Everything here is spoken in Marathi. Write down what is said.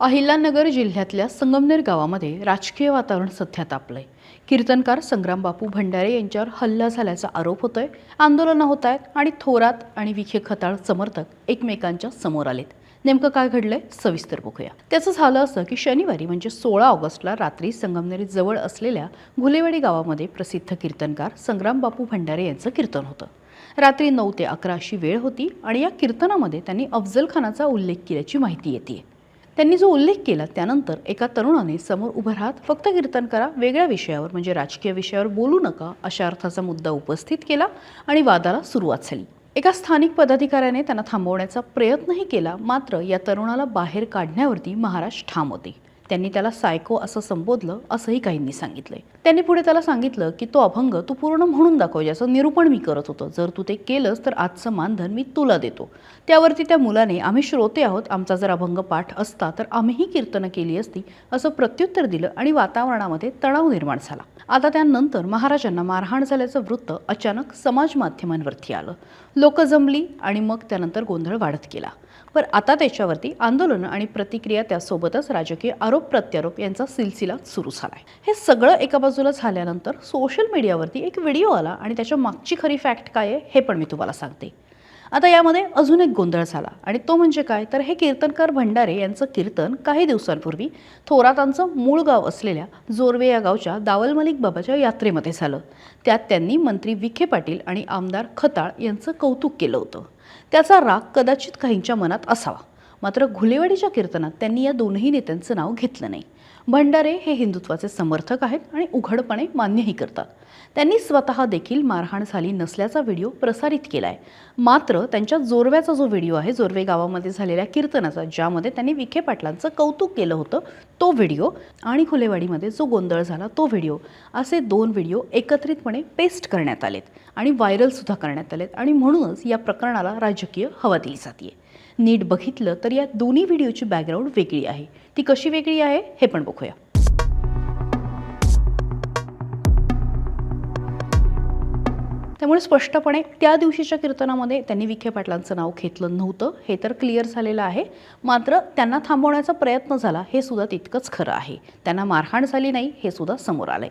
अहिल्यानगर जिल्ह्यातल्या संगमनेर गावामध्ये राजकीय वातावरण सध्या तापलंय. कीर्तनकार संग्राम बापू भंडारे यांच्यावर हल्ला झाल्याचा आरोप होतोय आंदोलनं होत आहेत आणि थोरात आणि विखे खताळ समर्थक एकमेकांच्या समोर आलेत. नेमकं काय घडलंय सविस्तर बघूया. त्याचं झालं असं की शनिवारी म्हणजे सोळा ऑगस्टला रात्री संगमनेरी जवळ असलेल्या घुलेवाडी गावामध्ये प्रसिद्ध कीर्तनकार संग्राम बापू भंडारे यांचं कीर्तन होतं. रात्री नऊ ते अकरा अशी वेळ होती आणि या कीर्तनामध्ये त्यांनी अफजल खानाचा उल्लेख केल्याची माहिती येते त्यांनी जो उल्लेख केला त्यानंतर एका तरुणाने समोर उभं राहत फक्त कीर्तन करा वेगळ्या विषयावर म्हणजे राजकीय विषयावर बोलू नका अशा अर्थाचा मुद्दा उपस्थित केला आणि वादाला सुरुवात झाली. एका स्थानिक पदाधिकाऱ्याने त्यांना थांबवण्याचा प्रयत्नही केला मात्र या तरुणाला बाहेर काढण्यावरती महाराज ठाम होते. त्यांनी त्याला सायको असं संबोधलं असंही काहींनी सांगितलंय. त्यांनी पुढे त्याला सांगितलं की तो अभंग तू पूर्ण म्हणून दाखव याचं निरूपण मी करत होतो. जर तू ते केलंस तर आजचं मानधन मी तुला देतो. त्यावरती त्या मुलाने आम्ही श्रोते आहोत आमचा जर अभंग पाठ असता तर आम्हीही कीर्तनं केली असती असं प्रत्युत्तर दिलं आणि वातावरणामध्ये तणाव निर्माण झाला. आता त्यानंतर महाराजांना मारहाण झाल्याचं वृत्त अचानक समाज माध्यमांवरती आलं. लोक जमली आणि मग त्यानंतर गोंधळ वाढत गेला. पण आता त्याच्यावरती आंदोलनं आणि प्रतिक्रिया त्यासोबतच राजकीय आरोप प्रत्यारोप यांचा सिलसिला सुरू झालाय. हे सगळं एका बाजूला झाल्यानंतर सोशल मीडियावरती एक व्हिडिओ आला आणि त्याच्या मागची खरी फॅक्ट काय आहे हे पण मी तुम्हाला सांगते. आता यामध्ये अजून एक गोंधळ झाला आणि तो म्हणजे काय? तर हे कीर्तनकार भंडारे यांचं कीर्तन काही दिवसांपूर्वी थोरातांचं मूळ गाव असलेल्या जोरवे या गावच्या दावल मलिक बाबाच्या यात्रेमध्ये झालं. त्यात त्यांनी मंत्री विखे पाटील आणि आमदार खताळ यांचं कौतुक केलं होतं. त्याचा राग कदाचित काहींच्या मनात असावा. मात्र घुलेवाडीच्या कीर्तनात त्यांनी या दोनही नेत्यांचं नाव घेतलं नाही. भंडारे हे हिंदुत्वाचे समर्थक आहेत आणि उघडपणे मान्यही करतात. त्यांनी स्वतः देखील मारहाण झाली नसल्याचा व्हिडिओ प्रसारित केला आहे मात्र त्यांच्या जोरव्याचा जो व्हिडिओ आहे जोरवे गावामध्ये झालेल्या कीर्तनाचा ज्यामध्ये त्यांनी विखे पाटलांचं कौतुक केलं होतं तो व्हिडिओ आणि खुलेवाडीमध्ये जो गोंधळ झाला तो व्हिडिओ असे दोन व्हिडिओ एकत्रितपणे पेस्ट करण्यात आलेत आणि व्हायरलसुद्धा करण्यात आलेत आणि म्हणूनच या प्रकरणाला राजकीय हवा दिली जाते नीट बघितलं तर या दोन्ही व्हिडिओची बॅकग्राऊंड वेगळी आहे. ती कशी वेगळी आहे हे पण बघूया. त्यामुळे स्पष्टपणे त्या दिवशीच्या कीर्तनामध्ये त्यांनी विखे पाटलांचं नाव घेतलं नव्हतं हे तर क्लिअर झालेलं आहे. मात्र त्यांना थांबवण्याचा प्रयत्न झाला हे सुद्धा तितकंच खरं आहे. त्यांना मारहाण झाली नाही हे सुद्धा समोर आलंय.